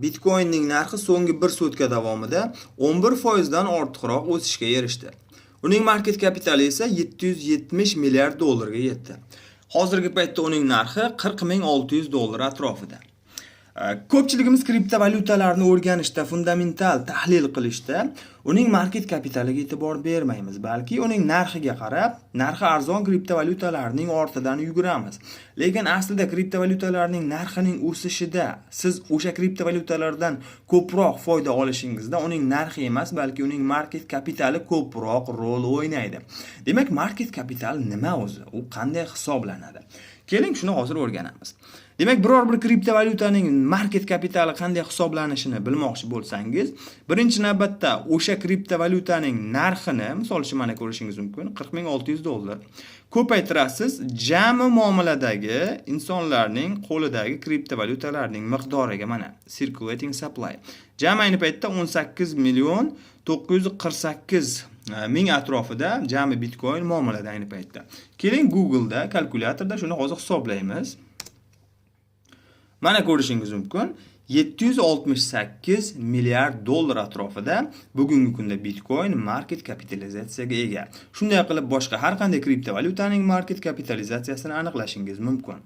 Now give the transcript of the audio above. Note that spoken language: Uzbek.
Bitcoinning narxi so'nggi 1 sutka davomida 11% dan ortiqroq o'sishga erishdi. Uning market kapitali esa 770 milliard dollarga yetdi. Hozirgi paytda uning narxi 40600 dollar atrofida. Ko'pchiligimiz kriptovalyutalarni o'rganishda, fundamental tahlil qilishda uning market kapitaliga e'tibor bermaymiz, balki uning narxiga qarab, narxi arzon kriptovalyutalarning ortidan yuguramiz. Lekin aslida kriptovalyutalarning narxining o'sishida siz o'sha kriptovalyutalardan ko'proq foyda olishingizda uning narxi emas, balki uning market kapitali ko'proq rol o'ynaydi. Demak, market kapital nima o'zi? U qanday hisoblanadi? Keling, shuni hozir o'rganamiz. Demak, biror bir kriptovalyutaning market kapitali qanday hisoblanishini bilmoqchi bo'lsangiz, birinchi navbatda o'sha kriptovalyutaning narxini, misol uchun mana ko'rishingiz mumkin, 40600 dollar ko'paytirasiz jami muomaladagi insonlarning qo'lidagi kriptovalyutalarning miqdoriga mana circulating supply. Jami ayni paytda 18 million 948 sakkiz e, ming atrofida jami bitcoin muomalada ayni paytda. Keling Google da kalkulyatorda shuni hozir hisoblaymiz. Mana ko'rishingiz mumkin. 768 milliard dollar atrofida bugungi kunda Bitcoin market kapitalizatsiyaga ega. Shunday qilib boshqa har qanday kriptovalyutaning market kapitalizatsiyasini aniqlashingiz mumkin.